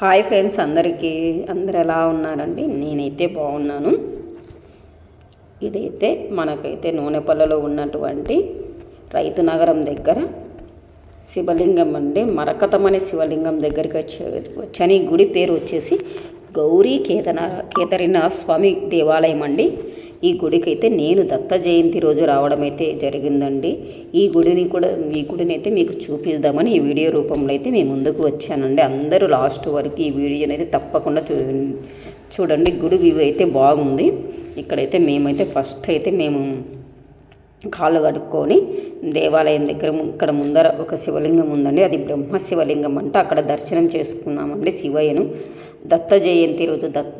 Hi friends అందరికీ. అందరు ఎలా ఉన్నారండి? నేనైతే బాగున్నాను. ఇదైతే మనకైతే నూనెపల్లలో ఉన్నటువంటి రైతు నగరం దగ్గర శివలింగం అండి. మరకతం అనే శివలింగం దగ్గరికి వచ్చే వచ్చని గుడి పేరు వచ్చేసి గౌరీ కేతన కేతరినాథ స్వామి దేవాలయం అండి. ఈ గుడికైతే నేను దత్త జయంతి రోజు రావడం అయితే జరిగిందండి. ఈ గుడిని కూడా ఈ గుడిని అయితే మీకు చూపిద్దామని ఈ వీడియో రూపంలో అయితే మేము ముందుకు వచ్చానండి. అందరూ లాస్ట్ వరకు ఈ వీడియోని అయితే తప్పకుండా చూ చూడండి. గుడి వ్యూ అయితే బాగుంది. ఇక్కడైతే మేమైతే ఫస్ట్ అయితే మేము కాళ్ళు కడుక్కొని దేవాలయం దగ్గర ఇక్కడ ముందర ఒక శివలింగం ఉందండి. అది బ్రహ్మ శివలింగం అంట. అక్కడ దర్శనం చేసుకున్నామండి శివయ్యను. దత్త జయంతి రోజు దత్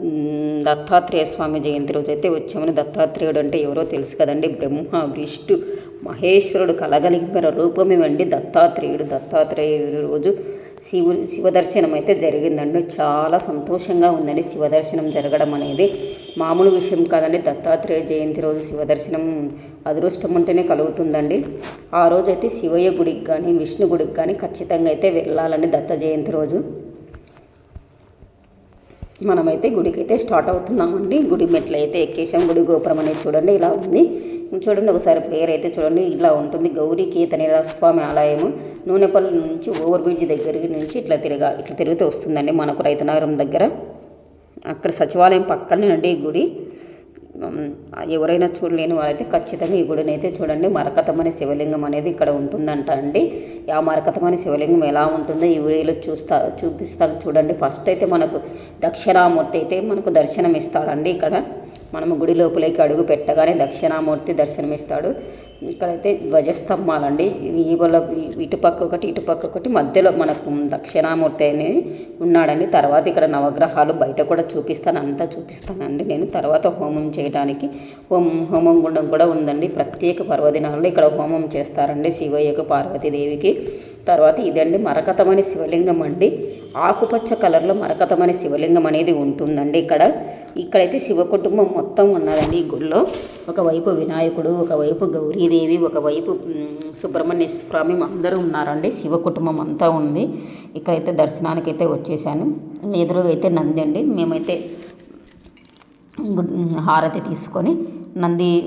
దత్తాత్రేయ స్వామి జయంతి రోజు అయితే వచ్చామని దత్తాత్రేయుడు అంటే ఎవరో తెలుసు కదండి. బ్రహ్మ విష్ణు మహేశ్వరుడు కలగలింగర రూపమేమండి దత్తాత్రేయుడు. దత్తాత్రేయుడు రోజు శివు శివ దర్శనం అయితే జరిగిందండి. చాలా సంతోషంగా ఉందండి శివ దర్శనం జరగడం అనేది. మామూలు విషయం కాదండి. దత్తాత్రేయ జయంతి రోజు శివ దర్శనం అదృష్టం ఉంటేనే కలుగుతుందండి. ఆ రోజైతే శివయ్య గుడికి కానీ విష్ణు గుడికి కానీ ఖచ్చితంగా అయితే వెళ్ళాలండి దత్త జయంతి రోజు. మనమైతే గుడికి అయితే స్టార్ట్ అవుతున్నామండి. గుడి మెట్లు అయితే ఎక్కేసాం గుడి గోపురం అనేది చూడండి ఇలా ఉంది. చూడండి ఒకసారి పేరు అయితే చూడండి ఇలా ఉంటుంది. గౌరీ కేతనేర స్వామి ఆలయము. నూనెపల్లి నుంచి ఓవర్ బ్రిడ్జ్ దగ్గరికి నుంచి ఇట్లా తిరగా ఇట్లా తిరిగితే వస్తుందండి. మనకు రైతునగరం దగ్గర. అక్కడ సచివాలయం పక్కనే అండి గుడి. ఎవరైనా చూడలేని వాళ్ళైతే ఖచ్చితంగా ఈ గుడిని అయితే చూడండి. మరకతమనే శివలింగం అనేది ఇక్కడ ఉంటుందంట అండి. ఆ మరకతమనే శివలింగం ఎలా ఉంటుందో ఈ వీడియోలో చూస్తా చూపిస్తాను చూడండి. ఫస్ట్ అయితే మనకు దక్షిణామూర్తి అయితే మనకు దర్శనం ఇస్తాడండి ఇక్కడ. మనము గుడి లోపలికి అడుగు పెట్టగానే దక్షిణామూర్తి దర్శనం ఇస్తాడు ఇక్కడైతే ధ్వజస్తంభాలండి. ఈ వాళ్ళ ఇటుపక్క ఒకటి ఇటుపక్క ఒకటి మధ్యలో మనకు దక్షిణామూర్తి అనేది ఉన్నాడండి. తర్వాత ఇక్కడ నవగ్రహాలు బయట కూడా చూపిస్తాను. అంతా చూపిస్తానండి నేను. తర్వాత హోమం చేయడానికి హోమం హోమం గుండం కూడా ఉందండి. ప్రత్యేక పర్వదినాల్లో ఇక్కడ హోమం చేస్తారండి శివయ్యకు పార్వతీదేవికి. తర్వాత ఇదండి మరకతమని శివలింగం అండి. ఆకుపచ్చ కలర్లో మరకతమని శివలింగం అనేది ఉంటుందండి ఇక్కడ. ఇక్కడైతే శివ కుటుంబం మొత్తం ఉన్నదండి ఈ గుడిలో. ఒకవైపు వినాయకుడు ఒకవైపు గౌరీదేవి ఒకవైపు సుబ్రహ్మణ్య స్వామి అందరూ ఉన్నారండి. శివ కుటుంబం అంతా ఉంది. ఇక్కడైతే దర్శనానికి అయితే వచ్చేసాను. ఎదురుగా అయితే నంది అండి. మేమైతే గుడ్- హారతి తీసుకొని నంది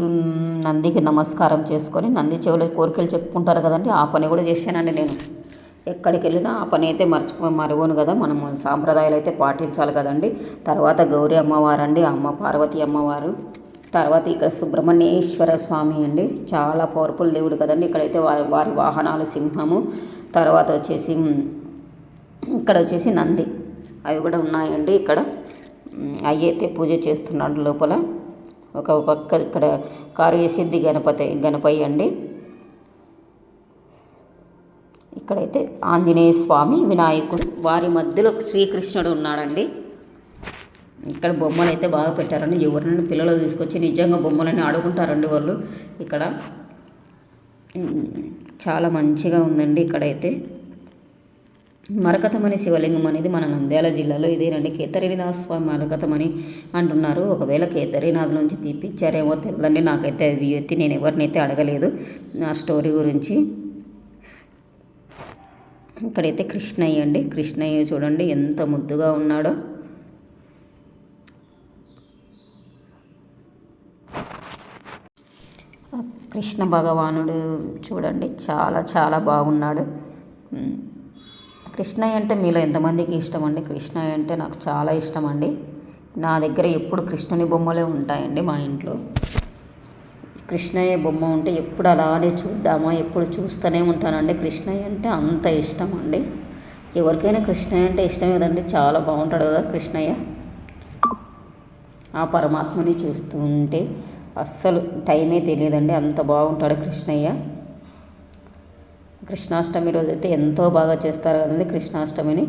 నందికి నమస్కారం చేసుకొని నంది చెవులో కోరికలు చెప్పుకుంటారు కదండి. ఆ పని కూడా చేశానండి నేను. ఎక్కడికి వెళ్ళినా ఆ పని అయితే మర్చిపో మరవను కదా. మనము సాంప్రదాయాలు అయితే పాటించాలి కదండి. తర్వాత గౌరీ అమ్మవారు అండి అమ్మ పార్వతి అమ్మవారు. తర్వాత ఇక్కడ సుబ్రహ్మణ్యేశ్వర స్వామి అండి. చాలా పవర్ఫుల్ దేవుడు కదండి. ఇక్కడైతే వారి వారి వాహనాలు సింహము. తర్వాత వచ్చేసి ఇక్కడ వచ్చేసి నంది. అవి కూడా ఉన్నాయండి ఇక్కడ. అవి అయితే పూజ చేస్తున్నాడు లోపల. ఒక పక్క ఇక్కడ కారు సిద్ధి గణపతి గణపయ్య అండి. ఇక్కడైతే ఆంజనేయ స్వామి వినాయకుడు. వారి మధ్యలో శ్రీకృష్ణుడు ఉన్నాడండి. ఇక్కడ బొమ్మలు అయితే బాగా పెట్టారండి. ఎవరినైనా పిల్లలు తీసుకొచ్చి నిజంగా బొమ్మలని ఆడుకుంటారండి వాళ్ళు. ఇక్కడ చాలా మంచిగా ఉందండి ఇక్కడైతే. మరకతమని శివలింగం అనేది మన నంద్యాల జిల్లాలో ఇదేనండి. కేతరీనాథ స్వామి మరకతమని అంటున్నారు. ఒకవేళ కేతరీనాథ్ నుంచి తీపిచ్చారేమో తెల్లండి. నాకైతే అది ఎత్తి నేను ఎవరినైతే అడగలేదు. నా స్టోరీ గురించి ఇక్కడైతే కృష్ణయ్య అండి. కృష్ణయ్య చూడండి ఎంత ముద్దుగా ఉన్నాడో. కృష్ణ భగవానుడు చూడండి చాలా చాలా బాగున్నాడు. కృష్ణయ్య అంటే మీలో ఎంతమందికి ఇష్టం అండి? కృష్ణయ్య అంటే నాకు చాలా ఇష్టం అండి. నా దగ్గర ఎప్పుడు కృష్ణుని బొమ్మలే ఉంటాయండి మా ఇంట్లో. కృష్ణయ్య బొమ్మ ఉంటే ఎప్పుడు అలానే చూద్దామా ఎప్పుడు చూస్తూనే ఉంటానండి. కృష్ణయ్య అంటే అంత ఇష్టం అండి. ఎవరికైనా కృష్ణయ్య అంటే ఇష్టం కదండి. చాలా బాగుంటాడు కదా కృష్ణయ్య. ఆ పరమాత్మని చూస్తూ ఉంటే అస్సలు టైమే తెలియదండి. అంత బాగుంటాడు కృష్ణయ్య. కృష్ణాష్టమి రోజైతే ఎంతో బాగా చేస్తారు కదండి కృష్ణాష్టమిని.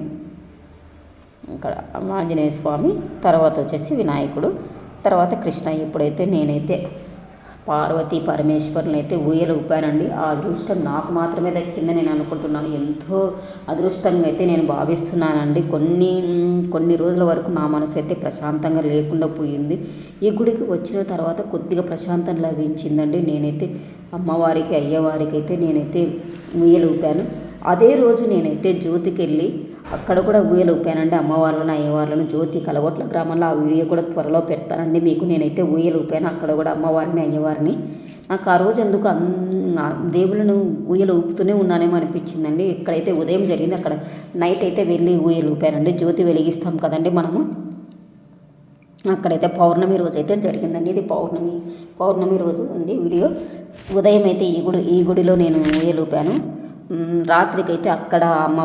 ఇక్కడ ఆంజనేయ స్వామి తర్వాత వచ్చేసి వినాయకుడు తర్వాత కృష్ణయ్య. ఇప్పుడైతే నేనైతే పార్వతి పరమేశ్వరుని అయితే ఊయలు ఊపానండి ఆ అదృష్టం నాకు మాత్రమే దక్కిందని నేను అనుకుంటున్నాను. ఎంతో అదృష్టంగా అయితే నేను భావిస్తున్నానండి. కొన్ని కొన్ని రోజుల వరకు నా మనసు అయితే ప్రశాంతంగా లేకుండా పోయింది. ఈ గుడికి వచ్చిన తర్వాత కొద్దిగా ప్రశాంతం లభించిందండి. నేనైతే అమ్మవారికి అయ్యవారికి అయితే నేనైతే ఊయలు ఊపాను. అదే రోజు నేనైతే జ్యోతికి వెళ్ళి అక్కడ కూడా ఊయలు ఊపానండి. అమ్మవార్లను అయ్యవార్లను జ్యోతి కలగొట్ల గ్రామంలో ఆ వీడియో కూడా త్వరలో పెడతానండి. మీకు నేనైతే ఊయలు ఊపాను. అక్కడ కూడా అమ్మవారిని అయ్యవారిని నాకు ఆ రోజు ఎందుకు అన్- దేవుళ్ళను ఊయలు ఊపుతూనే ఉన్నానేమో అనిపించిందండి. ఇక్కడైతే ఉదయం జరిగింది. అక్కడ నైట్ అయితే వెళ్ళి ఊయలు ఊపానండి. జ్యోతి వెలిగిస్తాం కదండి మనము. అక్కడైతే పౌర్ణమి రోజు అయితే జరిగిందండి. ఇది పౌర్ణమి పౌర్ణమి రోజు అండి వీడియో. ఉదయం అయితే ఈ గుడి ఈ గుడిలో నేను ఊయలూపాను రాత్రికి అయితే అక్కడ అమ్మ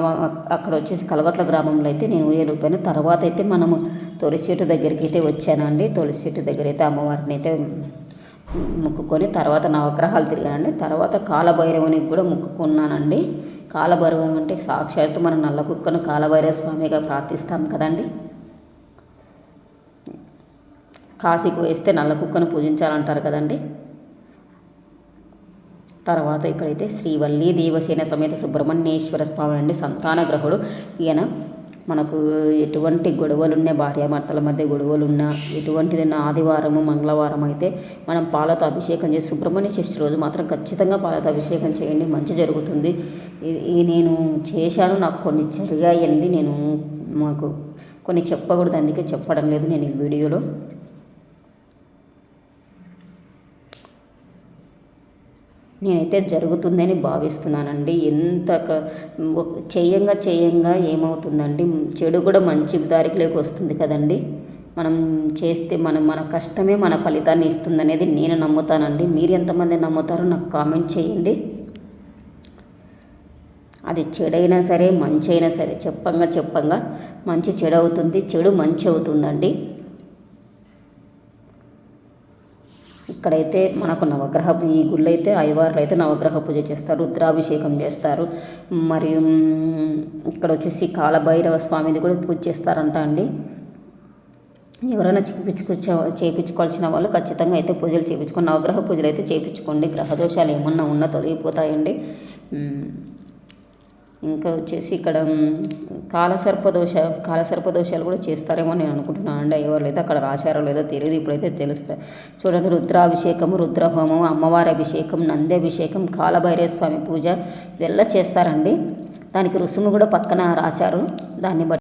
అక్కడ వచ్చేసి కలగట్ల గ్రామంలో అయితే నేను ఊయలూపాను తర్వాత అయితే మనము తులసి చెట్టు దగ్గరికి అయితే వచ్చానండి. తులసి చెట్టు దగ్గర అయితే అమ్మవారిని అయితే మొక్కుకొని తర్వాత నవగ్రహాలు తిరిగానండి. తర్వాత కాలభైరవునికి కూడా మొక్కుకున్నానండి. కాలభైరవం అంటే సాక్షాత్తు మన నల్ల కుక్కను కాలభైరవ స్వామిగా ప్రార్థిస్తాం కదండి. కాశీకి వేస్తే నల్ల కుక్కను పూజించాలంటారు కదండి. తర్వాత ఇక్కడైతే శ్రీవల్లి దేవసేన సమేత సుబ్రహ్మణ్యేశ్వర స్వామి అండి సంతాన గ్రహుడు. ఈయన మనకు ఎటువంటి గొడవలున్నా భార్యాభర్తల మధ్య గొడవలున్నా ఎటువంటిదైనా ఆదివారము మంగళవారం అయితే మనం పాలతో అభిషేకం చేసి సుబ్రహ్మణ్య షష్ఠి రోజు మాత్రం ఖచ్చితంగా పాలతో అభిషేకం చేయండి మంచి జరుగుతుంది. ఇది నేను చేశాను నాకు కొన్ని జరిగాయండి నేను మాకు కొన్ని చెప్పకూడదు అందుకే చెప్పడం లేదు నేను ఈ వీడియోలో. నేనైతే జరుగుతుందని భావిస్తున్నానండి. ఎంత చేయంగా చేయంగా ఏమవుతుందండి చెడు కూడా మంచి దారిలోకి వస్తుంది కదండి. మనం చేస్తే మనం మన కష్టమే మన ఫలితాన్ని ఇస్తుందనేది నేను నమ్ముతానండి. మీరు ఎంతమంది నమ్ముతారో నాకు కామెంట్ చేయండి. అది చెడైనా సరే మంచి అయినా సరే చెప్పంగా చెప్పంగా మంచి చెడు అవుతుంది చెడు మంచి అవుతుందండి ఇక్కడైతే మనకు నవగ్రహ ఈ గుళ్ళు అయితే అయితే నవగ్రహ పూజ చేస్తారు రుద్రాభిషేకం చేస్తారు. మరియు ఇక్కడ వచ్చేసి కాలభైరవ స్వామిది కూడా పూజ చేస్తారంట అండి. ఎవరైనా చేయించుకొచ్చే చేయించుకోవాల్సిన వాళ్ళు ఖచ్చితంగా అయితే పూజలు చేయించుకోండి నవగ్రహ పూజలు అయితే చేయించుకోండి గ్రహ దోషాలు ఏమన్నా ఉన్నా తొలగిపోతాయండి ఇంకా వచ్చేసి ఇక్కడ కాలసర్పదోష కాలసర్పదోషాలు కూడా చేస్తారేమో నేను అనుకుంటున్నాను అండి ఎవరు లేదా అక్కడ రాశారో లేదో తెలియదు ఇప్పుడైతే తెలుస్తాయి. చూడండి రుద్రాభిషేకం రుద్రహోమం అమ్మవారి అభిషేకం నంది అభిషేకం కాలభైరవ స్వామి పూజ ఇవెల్లా చేస్తారండి. దానికి రుసుము కూడా పక్కన రాశారు. దాన్ని బట్టి